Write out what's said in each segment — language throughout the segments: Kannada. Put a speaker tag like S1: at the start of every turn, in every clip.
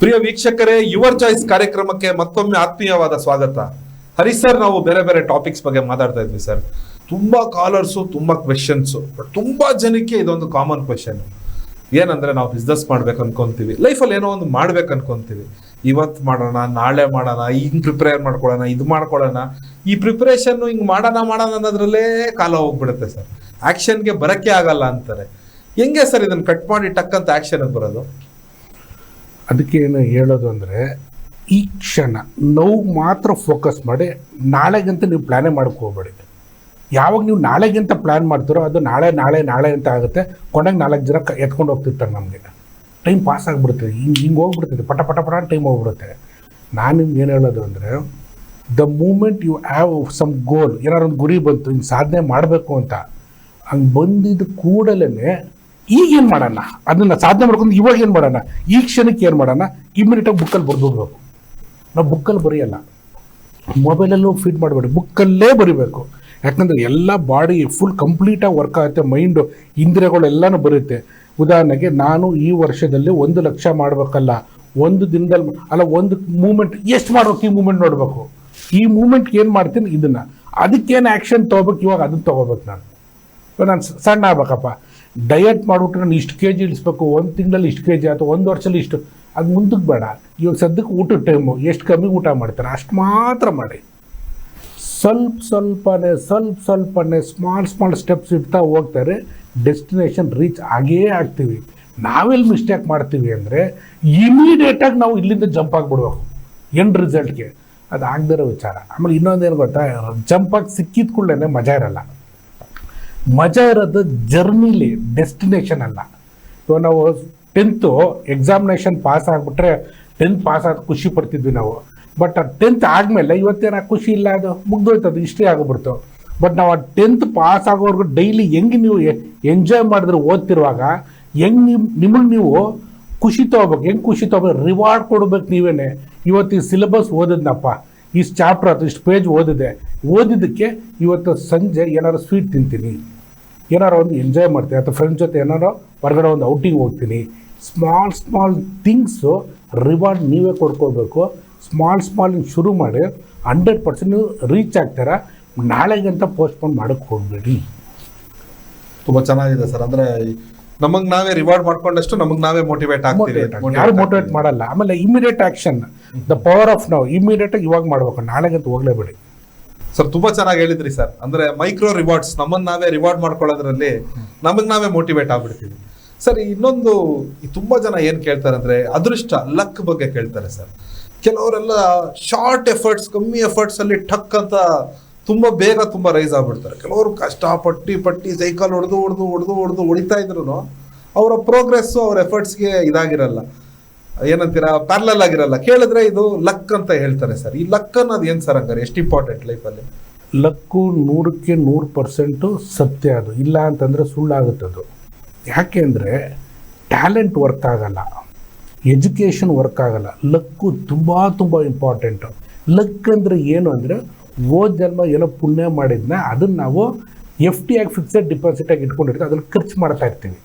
S1: ಪ್ರಿಯ ವೀಕ್ಷಕರೇ, ಯುವರ್ ಚಾಯ್ಸ್ ಕಾರ್ಯಕ್ರಮಕ್ಕೆ ಮತ್ತೊಮ್ಮೆ ಆತ್ಮೀಯವಾದ ಸ್ವಾಗತ. ಹರಿ ಸರ್, ನಾವು ಬೇರೆ ಬೇರೆ ಟಾಪಿಕ್ಸ್ ಬಗ್ಗೆ ಮಾತಾಡ್ತಾ ಇದ್ವಿ ಸರ್. ತುಂಬಾ ಕಾಲರ್ಸು ತುಂಬಾ ಕ್ವೆಶನ್ಸು ತುಂಬಾ ಜನಕ್ಕೆ ಇದೊಂದು ಕಾಮನ್ ಕ್ವೆಶನ್ ಏನಂದ್ರೆ ನಾವು ಬಿಸ್ನೆಸ್ ಮಾಡ್ಬೇಕು ಅನ್ಕೊಂತೀವಿ ಲೈಫಲ್ಲಿ ಏನೋ ಒಂದು ಮಾಡ್ಬೇಕು ಅನ್ಕೊಂತೀವಿ ಇವತ್ತು ಮಾಡೋಣ, ನಾಳೆ ಮಾಡೋಣ, ಹಿಂಗೆ ಪ್ರಿಪೇರ್ ಮಾಡ್ಕೊಳ್ಳೋಣ, ಇದು ಮಾಡ್ಕೊಳ್ಳೋಣ. ಈ ಪ್ರಿಪ್ರೇಷನ್ನು ಹಿಂಗೆ ಮಾಡೋಣ ಮಾಡೋಣ ಅನ್ನೋದ್ರಲ್ಲೇ ಕಾಲ ಹೋಗ್ಬಿಡುತ್ತೆ ಸರ್. ಆಕ್ಷನ್ಗೆ ಬರಕ್ಕೆ ಆಗಲ್ಲ ಅಂತಾರೆ. ಹೆಂಗೆ ಸರ್ ಇದನ್ನು ಕಟ್ ಮಾಡಿ, ಟಕ್ ಅಂತ ಆಕ್ಷನ್ ಬರೋದು?
S2: ಅದಕ್ಕೆ ಏನು ಹೇಳೋದು ಅಂದರೆ, ಈ ಕ್ಷಣ ನೋವು ಮಾತ್ರ ಫೋಕಸ್ ಮಾಡಿ ನಾಳೆಗಂತ ನೀವು ಪ್ಲ್ಯಾನೇ ಮಾಡಕ್ಕೆ ಹೋಗ್ಬೇಡಿ. ಯಾವಾಗ ನೀವು ನಾಳೆಗಿಂತ ಪ್ಲ್ಯಾನ್ ಮಾಡ್ತೀರೋ ಅದು ನಾಳೆ ನಾಳೆ ನಾಳೆ ಅಂತ ಆಗುತ್ತೆ. ಕೊನೆಗೆ ನಾಲ್ಕು ಜನ ಕ- ಎತ್ಕೊಂಡು ಹೋಗ್ತಿರ್ತಾರೆ ನಮಗೆ. ಟೈಮ್ ಪಾಸ್ ಆಗಿಬಿಡ್ತದೆ ಹಿಂಗೆ ಹಿಂಗೆ ಹೋಗ್ಬಿಡ್ತದೆ. ಪಟ ಪಟ ಪಟ ಟೈಮ್ ಹೋಗ್ಬಿಡುತ್ತೆ. ನಾನು ನಿಮ್ಗೆ ಏನು ಹೇಳೋದು ಅಂದರೆ the moment you have some goal ಏನಾದ್ರು ಒಂದು ಗುರಿ ಬಂತು ಹಿಂಗೆ ಸಾಧನೆ ಮಾಡಬೇಕು ಅಂತ, ಹಂಗೆ ಬಂದಿದ್ದ ಕೂಡಲೇ ಈಗೇನು ಮಾಡೋಣ? ಅದನ್ನು ಸಾಧನೆ ಮಾಡ್ಕೊಂಡು ಇವಾಗ ಏನು ಮಾಡೋಣ? ಈ ಕ್ಷಣಕ್ಕೆ ಏನು ಮಾಡೋಣ? ಇಮಿಡಿಯೇಟಾಗಿ ಬುಕ್ಕಲ್ಲಿ ಬರ್ದುಬಿಡ್ಬೇಕು ನಾವು ಬುಕ್ಕಲ್ಲಿ ಬರೆಯಲ್ಲ. ಮೊಬೈಲಲ್ಲೂ ಫೀಡ್ ಮಾಡಬೇಡಿ. ಬುಕ್ಕಲ್ಲೇ ಬರಿಬೇಕು. ಯಾಕಂದರೆ ಎಲ್ಲ ಬಾಡಿ ಫುಲ್ ಕಂಪ್ಲೀಟಾಗಿ ವರ್ಕ್ ಆಗುತ್ತೆ. ಮೈಂಡು ಇಂದ್ರಿಯಗಳು ಎಲ್ಲಾನು ಬರುತ್ತೆ. ಉದಾಹರಣೆಗೆ ನಾನು ಈ ವರ್ಷದಲ್ಲಿ ಒಂದು ಲಕ್ಷ ಮಾಡಬೇಕಲ್ಲ. ಒಂದು ದಿನದಲ್ಲಿ ಅಲ್ಲ, ಒಂದು ಮೂಮೆಂಟ್ ಎಷ್ಟು ಮಾಡ್ಬೇಕು ಈ ಮೂಮೆಂಟ್ ನೋಡಬೇಕು? ಈ ಮೂಮೆಂಟ್ಗೆ ಏನು ಮಾಡ್ತೀನಿ? ಇದನ್ನು. ಅದಕ್ಕೇನು ಆ್ಯಕ್ಷನ್ ತೊಗೋಬೇಕು? ಇವಾಗ ಅದನ್ನು ತೊಗೋಬೇಕು ನಾನು. ನಾನು ಸಣ್ಣ ಆಗ್ಬೇಕಪ್ಪ. ಡಯಟ್ ಮಾಡಿಬಿಟ್ರೆ ನಾನು ಇಷ್ಟು ಕೆ ಜಿ ಇಳಿಸ್ಬೇಕು, ಒಂದು ತಿಂಗಳಲ್ಲಿ ಇಷ್ಟು ಕೆ ಜಿ ಅಥವಾ ಒಂದು ವರ್ಷದಲ್ಲಿ ಇಷ್ಟು ಅದು ಮುಂದಕ್ಕೆ ಬೇಡ. ಇವಾಗ ಸದ್ಯಕ್ಕೆ ಊಟದ ಟೈಮು ಎಷ್ಟು ಕಮ್ಮಿ ಊಟ ಮಾಡ್ತಾರೆ, ಅಷ್ಟು ಮಾತ್ರ ಮಾಡಿ. ಸ್ವಲ್ಪ ಸ್ವಲ್ಪನೇ ಸ್ವಲ್ಪ ಸ್ವಲ್ಪನೇ ಸ್ಮಾಲ್ ಸ್ಮಾಲ್ ಸ್ಟೆಪ್ಸ್ ಇಡ್ತಾ ಹೋಗ್ತಾರೆ ಡೆಸ್ಟಿನೇಷನ್ ರೀಚ್ ಆಗೇ ಆಗ್ತೀವಿ. ನಾವೆಲ್ಲಿ ಮಿಸ್ಟೇಕ್ ಮಾಡ್ತೀವಿ ಅಂದರೆ ಇಮಿಡಿಯೇಟಾಗಿ ನಾವು ಇಲ್ಲಿಂದ ಜಂಪ್ ಆಗಿಬಿಡ್ಬೇಕು ಎಂಡ್ ರಿಸಲ್ಟ್ಗೆ ಅದು ಆಗದಿರೋ ವಿಚಾರ. ಆಮೇಲೆ ಇನ್ನೊಂದೇನು ಗೊತ್ತಾ ಜಂಪ್ ಆಗಿ ಸಿಕ್ಕಿದ ಕೂಡಲೇ ಮಜಾ ಇರಲ್ಲ. ಮಜಾ ಇರೋದು ಜರ್ನಿಲಿ, ಡೆಸ್ಟಿನೇಷನ್ ಅಲ್ಲ. ಇವಾಗ ನಾವು ಟೆಂತು ಎಕ್ಸಾಮಿನೇಷನ್ ಪಾಸ್ ಆಗಿಬಿಟ್ರೆ ಟೆಂತ್ ಪಾಸ್ ಆದ ಖುಷಿ ಪಡ್ತಿದ್ವಿ ನಾವು. ಬಟ್ ಆ ಟೆಂತ್ ಆದಮೇಲೆ ಇವತ್ತೇನ ಖುಷಿ ಇಲ್ಲ ಅದು? ಮುಗ್ದೋಯ್ತದು, ಇಷ್ಟೇ ಆಗಿಬಿಡ್ತು. ಬಟ್ ನಾವು ಆ ಟೆಂತ್ ಪಾಸ್ ಆಗೋವರೆಗೂ ಡೈಲಿ ಹೆಂಗೆ ನೀವು ಎಂಜಾಯ್ ಮಾಡಿದ್ರೆ ಓದ್ತಿರುವಾಗ, ಹೆಂಗೆ ನಿಮ್ಮ ನಿಮಗೆ ನೀವು ಖುಷಿ ತೊಗೋಬೇಕು, ಹೆಂಗೆ ಖುಷಿ ತೊಗೋಬೇಕು ರಿವಾರ್ಡ್ ಕೊಡ್ಬೇಕು ನೀವೇನೆ. ಇವತ್ತು ಈ ಸಿಲೆಬಸ್ ಓದಿದ್ನಪ್ಪ. ಇಷ್ಟು ಚಾಪ್ಟರ್ ಅಥವಾ ಇಷ್ಟು ಪೇಜ್ ಓದಿದೆ. ಓದಿದ್ದಕ್ಕೆ ಇವತ್ತು ಸಂಜೆ ಏನಾದ್ರು ಸ್ವೀಟ್ ತಿಂತೀನಿ. ಏನಾರು ಒಂದು ಎಂಜಾಯ್ ಮಾಡ್ತೀನಿ ಅಥವಾ ಫ್ರೆಂಡ್ಸ್ ಜೊತೆ ಏನಾರು ಹೊರಗಡೆ ಒಂದು ಔಟಿಂಗ್ ಹೋಗ್ತೀನಿ ಸ್ಮಾಲ್ ಸ್ಮಾಲ್ ಥಿಂಗ್ಸು ರಿವಾರ್ಡ್ ನೀವೇ ಕೊಡ್ಕೋಬೇಕು. ಸ್ಮಾಲ್ ಸ್ಮಾಲ್ ಶುರು ಮಾಡಿ ಹಂಡ್ರೆಡ್ ಪರ್ಸೆಂಟ್ ನೀವು ರೀಚ್ ಆಗ್ತಾರೆ ನಾಳೆಗಂತ ಪೋಸ್ಟ್ಪೋನ್ ಮಾಡೋಕ್ಕೆ ಹೋಗಬೇಡಿ.
S1: ತುಂಬ ಚೆನ್ನಾಗಿದೆ ಸರ್. ಅಂದರೆ ನಮಗೆ ನಾವೇ ರಿವಾರ್ಡ್ ಮಾಡ್ಕೊಂಡಷ್ಟು ನಮಗೆ ನಾವೇ ಮೋಟಿವೇಟ್ ಆಗ್ತೀವಿ
S2: ಯಾರು ಮೋಟಿವೇಟ್ ಮಾಡಲ್ಲ. ಆಮೇಲೆ immediate action the power of ನಾವು ಇಮಿಡಿಯೇಟಾಗಿ ಇವಾಗ ಮಾಡಬೇಕು. ನಾಳೆಗಂತ ಹೋಗಲೇಬೇಡಿ.
S1: ಸರ್ ತುಂಬಾ ಚೆನ್ನಾಗಿ ಹೇಳಿದ್ರಿ ಸರ್ ಅಂದ್ರೆ ಮೈಕ್ರೋ ರಿವಾರ್ಡ್ಸ್ ನಮ್ಮನ್ನ ನಾವೇ ರಿವಾರ್ಡ್ ಮಾಡ್ಕೊಳ್ಳೋದ್ರಲ್ಲಿ ನಮಗ್ ನಾವೇ ಮೋಟಿವೇಟ್ ಆಗ್ಬಿಡ್ತೀವಿ. ಸರ್ ಇನ್ನೊಂದು ತುಂಬಾ ಜನ ಏನ್ ಕೇಳ್ತಾರೆ ಅಂದ್ರೆ ಅದೃಷ್ಟ ಲಕ್ ಬಗ್ಗೆ ಕೇಳ್ತಾರೆ ಸರ್ ಕೆಲವರೆಲ್ಲ ಶಾರ್ಟ್ ಎಫರ್ಟ್ಸ್ ಕಮ್ಮಿ ಎಫರ್ಟ್ಸ್ ಅಲ್ಲಿ ಟಕ್ ಅಂತ ತುಂಬಾ ಬೇಗ ತುಂಬಾ ರೈಸ್ ಆಗ್ಬಿಡ್ತಾರೆ. ಕೆಲವರು ಕಷ್ಟ ಪಟ್ಟಿ ಪಟ್ಟಿ ಸೈಕಲ್ ಹೊಡೆದು ಹೊಡೆದು ಹೊಡೆದು ಹೊಡೆದು ಹೊಡಿತಾ ಇದ್ರು ಅವರ ಪ್ರೋಗ್ರೆಸ್ ಅವ್ರ ಎಫರ್ಟ್ಸ್ಗೆ ಇದಾಗಿರಲ್ಲ. ಏನಂತೀರಾ ಪ್ಯಾರಲಲ್ ಆಗಿರಲ್ಲ. ಕೇಳಿದ್ರೆ ಇದು ಲಕ್ ಅಂತ ಹೇಳ್ತಾರೆ ಸರ್. ಈ ಲಕ್ ಅನ್ನೋದು ಏನು ಸರ್ ಹಂಗಾರೆ? ಎಷ್ಟು ಇಂಪಾರ್ಟೆಂಟ್ ಲೈಫಲ್ಲಿ
S2: ಲಕ್ಕು ನೂರಕ್ಕೆ ನೂರು ಪರ್ಸೆಂಟು ಸತ್ಯ ಅದು. ಇಲ್ಲ ಅಂತಂದರೆ ಸುಳ್ಳಾಗುತ್ತದು ಯಾಕೆ ಅಂದರೆ ಟ್ಯಾಲೆಂಟ್ ವರ್ಕ್ ಆಗಲ್ಲ. ಎಜುಕೇಷನ್ ವರ್ಕ್ ಆಗಲ್ಲ. ಲಕ್ಕು ತುಂಬ ತುಂಬ ಇಂಪಾರ್ಟೆಂಟು ಲಕ್ ಅಂದರೆ ಏನು ಅಂದರೆ ಓ ಜನ್ಮ ಏನೋ ಪುಣ್ಯ ಮಾಡಿದ್ನ, ಅದನ್ನು ನಾವು ಎಫ್ ಟಿ ಆಗಿ ಫಿಕ್ಸೆಡ್ ಡಿಪಾಸಿಟಾಗಿ ಇಟ್ಕೊಂಡಿರ್ತೀವಿ, ಅದನ್ನು ಖರ್ಚು ಮಾಡ್ತಾ ಇರ್ತೀವಿ.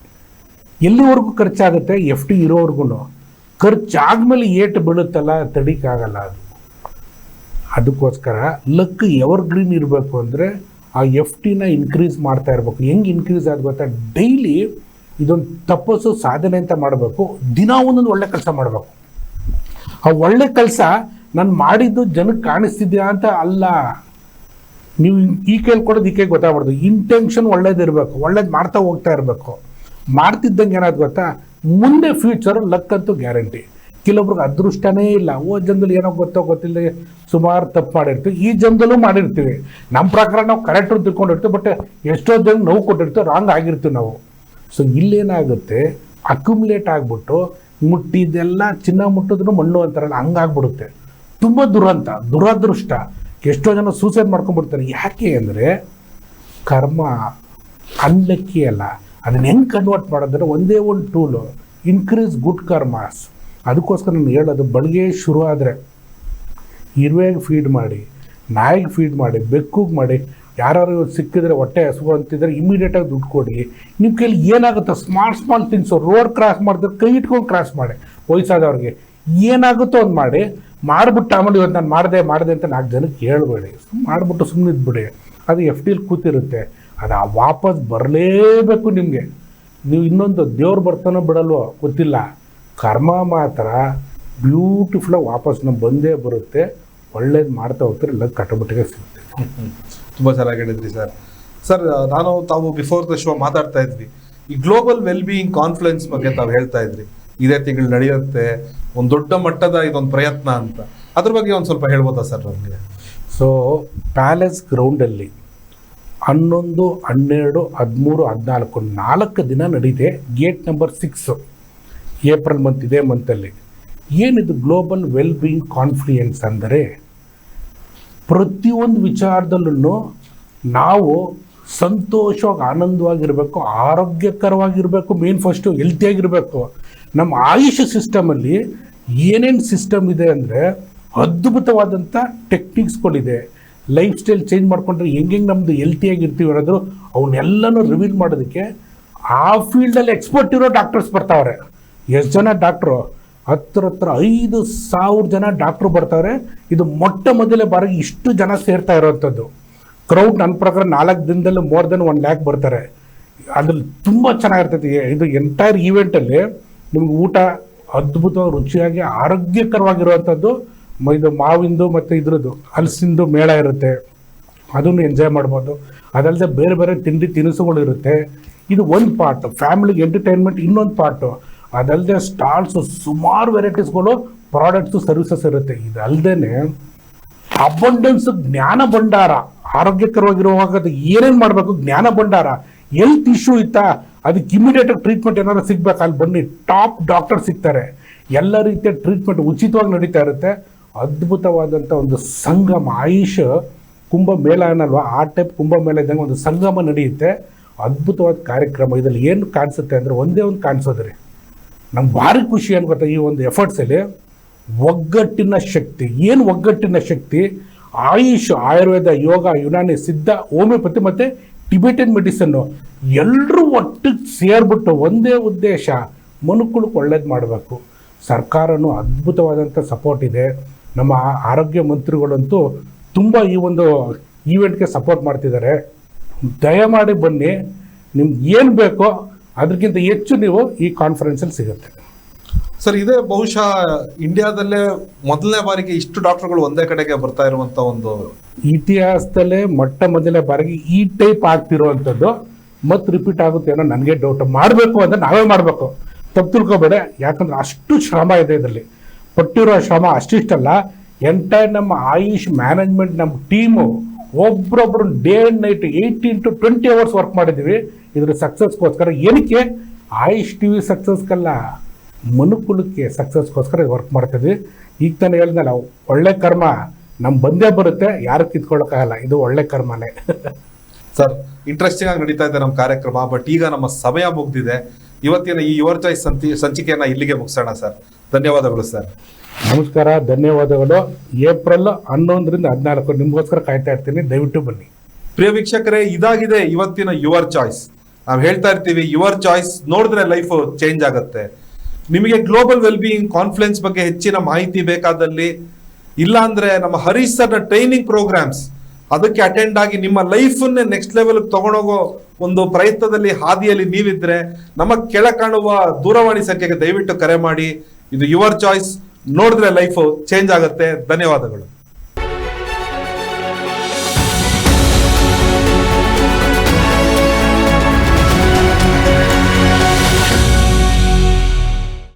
S2: ಎಲ್ಲಿವರೆಗೂ ಖರ್ಚಾಗುತ್ತೆ? ಎಫ್ ಟಿ ಇರೋವರೆಗೂ ಖರ್ಚಾದ್ಮೇಲೆ ಏಟು ಬೀಳುತ್ತಲ್ಲ, ತಡಿಕಾಗಲ್ಲ ಅದು. ಅದಕ್ಕೋಸ್ಕರ ಲಕ್ ಎವರ್ ಗ್ರೀನ್ ಇರಬೇಕು ಅಂದರೆ ಆ ಎಫ್ ಟಿನ ಇನ್ಕ್ರೀಸ್ ಮಾಡ್ತಾ ಇರಬೇಕು. ಹೆಂಗೆ ಇನ್ಕ್ರೀಸ್ ಆದ ಗೊತ್ತಾ? ಡೈಲಿ ಇದೊಂದು ತಪಸ್ಸು ಸಾಧನೆ ಅಂತ ಮಾಡಬೇಕು. ದಿನ ಒಂದೊಂದು ಒಳ್ಳೆ ಕೆಲಸ ಮಾಡಬೇಕು. ಆ ಒಳ್ಳೆ ಕೆಲಸ ನಾನು ಮಾಡಿದ್ದು ಜನಕ್ಕೆ ಕಾಣಿಸ್ತಿದ್ಯಾ ಅಂತ ಅಲ್ಲ. ನೀವು ಈ ಕೇಳ್ಕೊಡೋದು ಕೊಡೋದು ಈ ಕೈ ಗೊತ್ತಾಗ್ಬಾರ್ದು ಇಂಟೆನ್ಷನ್ ಒಳ್ಳೇದಿರಬೇಕು. ಒಳ್ಳೇದು ಮಾಡ್ತಾ ಹೋಗ್ತಾ ಇರಬೇಕು. ಮಾಡ್ತಿದ್ದಂಗೆ ಏನಾದ್ರು ಗೊತ್ತಾ? ಮುಂದೆ ಫ್ಯೂಚರ್ ಲಕ್ ಅಂತೂ ಗ್ಯಾರಂಟಿ ಕೆಲವೊಬ್ರಿಗೆ ಅದೃಷ್ಟನೇ ಇಲ್ಲ. ಓ, ಜನದಲ್ಲಿ ಏನೋ ಗೊತ್ತೋ ಗೊತ್ತಿಲ್ಲ, ಸುಮಾರು ತಪ್ಪು ಮಾಡಿರ್ತೀವಿ. ಈ ಜನದಲ್ಲೂ ಮಾಡಿರ್ತೀವಿ. ನಮ್ಮ ಪ್ರಕಾರ ನಾವು ಕರೆಕ್ಟ್ ತಿಳ್ಕೊಂಡಿರ್ತೀವಿ ಬಟ್ ಎಷ್ಟೋ ಜನ ನೋವು ಕೊಟ್ಟಿರ್ತೀವಿ ರಾಂಗ್ ಆಗಿರ್ತೀವಿ ನಾವು. ಸೊ ಇಲ್ಲೇನಾಗುತ್ತೆ? ಅಕ್ಯುಮುಲೇಟ್ ಆಗಿಬಿಟ್ಟು ಮುಟ್ಟಿದ್ದೆಲ್ಲ ಚಿನ್ನ ಮುಟ್ಟಿದ್ರು ಮಣ್ಣು ಅಂತಾರಲ್ಲ, ಹಂಗಾಗ್ಬಿಡುತ್ತೆ. ತುಂಬ ದುರಂತ, ದುರದೃಷ್ಟ. ಎಷ್ಟೋ ಜನ ಸೂಸೈಡ್ ಮಾಡ್ಕೊಂಡ್ಬಿಡ್ತಾರೆ. ಯಾಕೆ ಅಂದರೆ ಕರ್ಮ ಅನ್ಲಕ್ಕಿ ಅಲ್ಲ ಅದನ್ನ ಹೆಂಗೆ ಕನ್ವರ್ಟ್ ಮಾಡೋದಂದ್ರೆ ಒಂದೇ ಒಂದು ಟೂಲು ಇನ್ಕ್ರೀಸ್ ಗುಡ್ ಕರ್ಮಾಸ್ ಅದಕ್ಕೋಸ್ಕರ ನಾನು ಹೇಳೋದು ಬೆಳಗ್ಗೆ ಶುರು ಆದರೆ ಇರುವೆಗೆ ಫೀಡ್ ಮಾಡಿ, ನಾಯಿಗೆ ಫೀಡ್ ಮಾಡಿ, ಬೆಕ್ಕಿಗೆ ಮಾಡಿ ಯಾರು ಸಿಕ್ಕಿದ್ರೆ ಹೊಟ್ಟೆ ಹಸುವು ಅಂತಿದ್ರೆ ಇಮಿಡಿಯೇಟಾಗಿ ದುಡ್ಡು ಕೊಡಿ. ನಿಮ್ಮ ಕೈಲಿ ಏನಾಗುತ್ತೆ small small things road cross ಮಾಡಿದ್ರೆ ಕೈ ಇಟ್ಕೊಂಡು ಕ್ರಾಸ್ ಮಾಡಿ. ವಯಸ್ಸಾದವ್ರಿಗೆ ಏನಾಗುತ್ತೋ ಒಂದು ಮಾಡಿ. ಮಾಡಿಬಿಟ್ಟು ಆಮೇಲೆ ಇವತ್ತು ನಾನು ಮಾಡಿದೆ ಮಾಡಿದೆ ಅಂತ ನಾಲ್ಕು ಜನಕ್ಕೆ ಹೇಳ್ಬೇಡಿ. ಮಾಡಿಬಿಟ್ಟು ಸುಮ್ಮನೆ ಇದ್ಬಿಡಿ. ಅದು ಎಫ್ ಡಿಲಿ ಕೂತಿರುತ್ತೆ. ಅದು ಆ ವಾಪಸ್ ಬರಲೇಬೇಕು ನಿಮಗೆ. ನೀವು ಇನ್ನೊಂದು ದೇವ್ರು ಬರ್ತಾನೋ ಬಿಡಲ್ವೋ ಗೊತ್ತಿಲ್ಲ. ಕರ್ಮ ಮಾತ್ರ ಬ್ಯೂಟಿಫುಲ್ಲಾಗಿ ವಾಪಸ್ ನಮ್ಗೆ ಬಂದೇ ಬರುತ್ತೆ. ಒಳ್ಳೇದು ಮಾಡ್ತಾ ಹೋಗ್ತಾರೆ ಇಲ್ಲ ಕಟ್ಟಬಿಟ್ಟಿಗೆ ಸಿಗುತ್ತೆ.
S1: ತುಂಬ ಚೆನ್ನಾಗಿ ಹೇಳಿದ್ರಿ ಸರ್. ಸರ್ ನಾನು ತಾವು ಬಿಫೋರ್ ದ ಶೋ ಮಾತಾಡ್ತಾ ಇದ್ವಿ. ಈ ಗ್ಲೋಬಲ್ ವೆಲ್ ಬೀಯಿಂಗ್ ಕಾನ್ಫ್ಲುಯೆನ್ಸ್ ಬಗ್ಗೆ ತಾವು ಹೇಳ್ತಾ ಇದ್ರಿ. ಇದೇ ತಿಂಗಳು ನಡೆಯುತ್ತೆ. ಒಂದು ದೊಡ್ಡ ಮಟ್ಟದ ಇದೊಂದು ಪ್ರಯತ್ನ ಅಂತ. ಅದ್ರ ಬಗ್ಗೆ ಒಂದು ಸ್ವಲ್ಪ ಹೇಳ್ಬೋದಾ ಸರ್ ನನಗೆ
S2: ಸೊ ಪ್ಯಾಲೇಸ್ ಗ್ರೌಂಡಲ್ಲಿ ಹನ್ನೊಂದು, ಹನ್ನೆರಡು, ಹದಿಮೂರು, ಹದಿನಾಲ್ಕು, ನಾಲ್ಕು ದಿನ ನಡೀತೆ gate number six. April month, ಇದೇ ಮಂತಲ್ಲಿ ಏನಿದು ಗ್ಲೋಬಲ್ ವೆಲ್ ಬೀಯಿಂಗ್ ಕಾನ್ಫಿಡೆನ್ಸ್ ಅಂದರೆ ಪ್ರತಿಯೊಂದು ವಿಚಾರದಲ್ಲೂ ನಾವು ಸಂತೋಷವಾಗಿ, ಆನಂದವಾಗಿರಬೇಕು, ಆರೋಗ್ಯಕರವಾಗಿರಬೇಕು, ಮೇನ್ ಫಸ್ಟು ಹೆಲ್ತಿಯಾಗಿರಬೇಕು ನಮ್ಮ ಆಯುಷ್ ಸಿಸ್ಟಮಲ್ಲಿ ಏನೇನು ಸಿಸ್ಟಮ್ ಇದೆ ಅಂದರೆ ಅದ್ಭುತವಾದಂಥ ಟೆಕ್ನಿಕ್ಸ್ಗಳಿದೆ ಲೈಫ್ ಸ್ಟೈಲ್ ಚೇಂಜ್ ಮಾಡ್ಕೊಂಡ್ರೆ ಹೆಂಗೆ ನಮ್ಮದು ಹೆಲ್ತಿಯಾಗಿರ್ತೀವಿ ಅನ್ನೋದು ಅವನ್ನೆಲ್ಲನೂ ರಿವೀಲ್ ಮಾಡೋದಕ್ಕೆ ಆ ಫೀಲ್ಡಲ್ಲಿ ಎಕ್ಸ್ಪರ್ಟ್ ಇರೋ ಡಾಕ್ಟರ್ಸ್ ಬರ್ತಾವ್ರೆ. ಎಷ್ಟು ಜನ ಡಾಕ್ಟ್ರು ಹತ್ರ ಹತ್ರ ಐದು ಸಾವಿರ ಜನ ಡಾಕ್ಟ್ರು ಬರ್ತಾವ್ರೆ. ಇದು ಮೊಟ್ಟ ಮೊದಲೇ ಬಾರಿ ಇಷ್ಟು ಜನ ಸೇರ್ತಾ ಇರೋವಂಥದ್ದು ಕ್ರೌಡ್ ನನ್ನ ಪ್ರಕಾರ ನಾಲ್ಕು ದಿನದಲ್ಲಿ ಮೋರ್ ದೆನ್ ಒನ್ ಲ್ಯಾಕ್ ಬರ್ತಾರೆ. ಅದ್ರಲ್ಲಿ ತುಂಬ ಚೆನ್ನಾಗಿರ್ತೈತಿ. ಇದು ಎಂಟೈರ್ ಈವೆಂಟಲ್ಲಿ ನಿಮ್ಗೆ ಊಟ ಅದ್ಭುತವಾಗಿ ರುಚಿಯಾಗಿ ಆರೋಗ್ಯಕರವಾಗಿರುವಂಥದ್ದು ಇದು ಮಾವಿಂದು ಮತ್ತು ಇದ್ರದ್ದು ಹಲಸಿಂದು ಮೇಳ ಇರುತ್ತೆ. ಅದನ್ನು ಎಂಜಾಯ್ ಮಾಡ್ಬೋದು. ಅದಲ್ಲದೆ ಬೇರೆ ಬೇರೆ ತಿಂಡಿ ತಿನಿಸುಗಳು ಇರುತ್ತೆ. ಇದು ಒಂದು ಪಾರ್ಟ್ ಫ್ಯಾಮಿಲಿಗೆ ಎಂಟರ್ಟೈನ್ಮೆಂಟ್ ಇನ್ನೊಂದು ಪಾರ್ಟು ಅದಲ್ಲದೆ ಸ್ಟಾಲ್ಸು ಸುಮಾರು ವೆರೈಟೀಸ್ಗಳು ಪ್ರಾಡಕ್ಟ್ಸು ಸರ್ವಿಸಸ್ ಇರುತ್ತೆ. ಇದಲ್ಲದೆ ಅಬಂಡೆನ್ಸ್ ಜ್ಞಾನ ಭಂಡಾರ. ಆರೋಗ್ಯಕರವಾಗಿರುವಾಗ ಅದು ಏನೇನು ಮಾಡಬೇಕು? ಜ್ಞಾನ ಭಂಡಾರ. ಹೆಲ್ತ್ ಇಶ್ಯೂ ಇತ್ತಾ? ಅದಕ್ಕೆ ಇಮಿಡಿಯೇಟ್ ಟ್ರೀಟ್ಮೆಂಟ್ ಏನಾದ್ರು ಸಿಗ್ಬೇಕು? ಅಲ್ಲಿ ಬನ್ನಿ ಟಾಪ್ ಡಾಕ್ಟರ್ ಸಿಗ್ತಾರೆ. ಎಲ್ಲ ರೀತಿಯ ಟ್ರೀಟ್ಮೆಂಟ್ ಉಚಿತವಾಗಿ ನಡೀತಾ ಇರುತ್ತೆ. ಅದ್ಭುತವಾದಂಥ ಒಂದು ಸಂಗಮ. ಆಯುಷ್ ಕುಂಭ ಮೇಳ ಅನ್ನಲ್ವಾ ಆ ಟೈಪ್ ಕುಂಭ ಮೇಳ ಇದ್ದಂಗೆ ಒಂದು ಸಂಗಮ ನಡೆಯುತ್ತೆ. ಅದ್ಭುತವಾದ ಕಾರ್ಯಕ್ರಮ. ಇದರಲ್ಲಿ ಏನು ಕಾಣಿಸುತ್ತೆ ಅಂದರೆ ಒಂದೇ ಒಂದು ಕಾಣಿಸೋದ್ರಿ. ನಮ್ಗೆ ಭಾರಿ ಖುಷಿ ಗೊತ್ತಾ ಈ ಒಂದು ಎಫರ್ಟ್ಸಲ್ಲಿ ಒಗ್ಗಟ್ಟಿನ ಶಕ್ತಿ. ಏನು ಒಗ್ಗಟ್ಟಿನ ಶಕ್ತಿ? ಆಯುಷ್, ಆಯುರ್ವೇದ, ಯೋಗ, ಯುನಾನಿ, ಸಿದ್ಧ, ಹೋಮಿಯೋಪತಿ ಮತ್ತು ಟಿಬೆಟನ್ ಮೆಡಿಸನ್ನು. ಎಲ್ಲರೂ ಒಟ್ಟಿಗೆ ಸೇರ್ಬಿಟ್ಟು ಒಂದೇ ಉದ್ದೇಶ ಮನುಕುಳಕ್ಕೆ ಒಳ್ಳೇದು ಮಾಡಬೇಕು. ಸರ್ಕಾರನೂ ಅದ್ಭುತವಾದಂಥ ಸಪೋರ್ಟ್ ಇದೆ. ನಮ್ಮ ಆರೋಗ್ಯ ಮಂತ್ರಿಗಳಂತೂ ತುಂಬ ಈ ಒಂದು ಈವೆಂಟ್ಗೆ ಸಪೋರ್ಟ್ ಮಾಡ್ತಿದ್ದಾರೆ. ದಯಮಾಡಿ ಬನ್ನಿ ನಿಮ್ಗೆ ಏನು ಬೇಕೋ ಅದಕ್ಕಿಂತ ಹೆಚ್ಚು ನೀವು ಈ ಕಾನ್ಫರೆನ್ಸಲ್ಲಿ ಸಿಗುತ್ತೆ.
S1: ಸರ್ ಇದೇ ಬಹುಶಃ ಇಂಡಿಯಾದಲ್ಲೇ ಮೊದಲನೇ ಬಾರಿಗೆ ಇಷ್ಟು ಡಾಕ್ಟರ್ಗಳು ಒಂದೇ ಕಡೆಗೆ ಬರ್ತಾ ಇರುವಂತ ಒಂದು
S2: ಇತಿಹಾಸದಲ್ಲೇ ಮೊಟ್ಟ ಮೊದಲನೇ ಬಾರಿಗೆ ಈ ಟೈಪ್ ಆಗ್ತಿರುವಂಥದ್ದು ಮತ್ತೆ ರಿಪೀಟ್ ಆಗುತ್ತೆ ಅನ್ನೋ ನನಗೆ ಡೌಟ್ ಮಾಡಬೇಕು ಅಂತ ನಾವೇ ಮಾಡಬೇಕು. ತಪ್ಪು ತಿಳ್ಕೊಬೇಡ ಯಾಕಂದ್ರೆ ಅಷ್ಟು ಶ್ರಮ ಇದೆ ಇದರಲ್ಲಿ. ಪಟ್ಟಿರೋ ಶ್ರಮ ಅಷ್ಟಿಷ್ಟಲ್ಲ ಎಂಟೈರ್ ನಮ್ಮ ಆಯುಷ್ ಮ್ಯಾನೇಜ್ಮೆಂಟ್ ನಮ್ಮ team ಒಬ್ರೊಬ್ರು day and night eighteen to twenty hours work ಮಾಡಿದ್ದೀವಿ. ಇದ್ರ ಸಕ್ಸಸ್ಗೋಸ್ಕರ ಏನಕ್ಕೆ? ಆಯುಷ್ ಟಿ ವಿ ಸಕ್ಸಸ್ಗಲ್ಲ ಮನುಕುಲಕ್ಕೆ ಸಕ್ಸಸ್ಗೋಸ್ಕರ ವರ್ಕ್ ಮಾಡ್ತಿದ್ವಿ. ಈಗ ತಾನೇ ಹೇಳಿದ್ನಲ್ಲ ಒಳ್ಳೆ ಕರ್ಮ ನಮ್ಮ ಬಂದೇ ಬರುತ್ತೆ, ಯಾರು ಕಿತ್ಕೊಳ್ಳೋಕ್ಕಾಗಲ್ಲ, ಇದು ಒಳ್ಳೆ ಕರ್ಮನೇ.
S1: ಸರ್ ಇಂಟ್ರೆಸ್ಟಿಂಗ್ ಆಗಿ ನಡೀತಾ ಇದೆ ನಮ್ಮ ಕಾರ್ಯಕ್ರಮ ಬಟ್ ಈಗ ನಮ್ಮ ಸಮಯ ಮುಗ್ದಿದೆ. ಇವತ್ತಿನ ಈ ಯುವರ್ ಚಾಯ್ಸ್ ಸಂತಿ ಸಂಚಿಕೆಯನ್ನ ಇಲ್ಲಿಗೆ ಮುಗಿಸೋಣ ಸರ್. ಧನ್ಯವಾದಗಳು ಸರ್.
S2: ನಮಸ್ಕಾರ ಧನ್ಯವಾದಗಳು. ಏಪ್ರಿಲ್ ಹನ್ನೊಂದರಿಂದ ಹದಿನಾಲ್ಕು. ನಿಮಗೋಸ್ಕರ ಕಾಯ್ತಾ ಇರ್ತೀನಿ. ದಯವಿಟ್ಟು ಬನ್ನಿ.
S1: ಪ್ರಿಯ ವೀಕ್ಷಕರೇ ಇದಾಗಿದೆ ಇವತ್ತಿನ ಯುವರ್ ಚಾಯ್ಸ್. ನಾವು ಹೇಳ್ತಾ ಇರ್ತೀವಿ ಯುವರ್ ಚಾಯ್ಸ್ ನೋಡಿದ್ರೆ ಲೈಫ್ ಚೇಂಜ್ ಆಗುತ್ತೆ. ನಿಮಗೆ ಗ್ಲೋಬಲ್ ವೆಲ್ ಬೀಯಿಂಗ್ ಕಾನ್ಫಿಡೆನ್ಸ್ ಬಗ್ಗೆ ಹೆಚ್ಚಿನ ಮಾಹಿತಿ ಬೇಕಾದಲ್ಲಿ ಇಲ್ಲಾಂದ್ರೆ ನಮ್ಮ ಹರೀಶ್ ಸರ್ನ ಟ್ರೈನಿಂಗ್ ಪ್ರೋಗ್ರಾಮ್ಸ್ ಅದಕ್ಕೆ ಅಟೆಂಡ್ ಆಗಿ ನಿಮ್ಮ ಲೈಫನ್ನೇ ನೆಕ್ಸ್ಟ್ ಲೆವೆಲ್ ತಗೊಂಡೋಗೋ ಒಂದು ಪ್ರಯತ್ನದಲ್ಲಿ ಹಾದಿಯಲ್ಲಿ ನೀವಿದ್ರೆ ನಮ್ಮ ಕೆಳ ಕಾಣುವ ದೂರವಾಣಿ ಸಂಖ್ಯೆಗೆ ದಯವಿಟ್ಟು ಕರೆ ಮಾಡಿ. ಇದು ಯುವರ್ ಚಾಯ್ಸ್ ನೋಡಿದ್ರೆ ಲೈಫ್ ಚೇಂಜ್ ಆಗುತ್ತೆ. ಧನ್ಯವಾದಗಳು.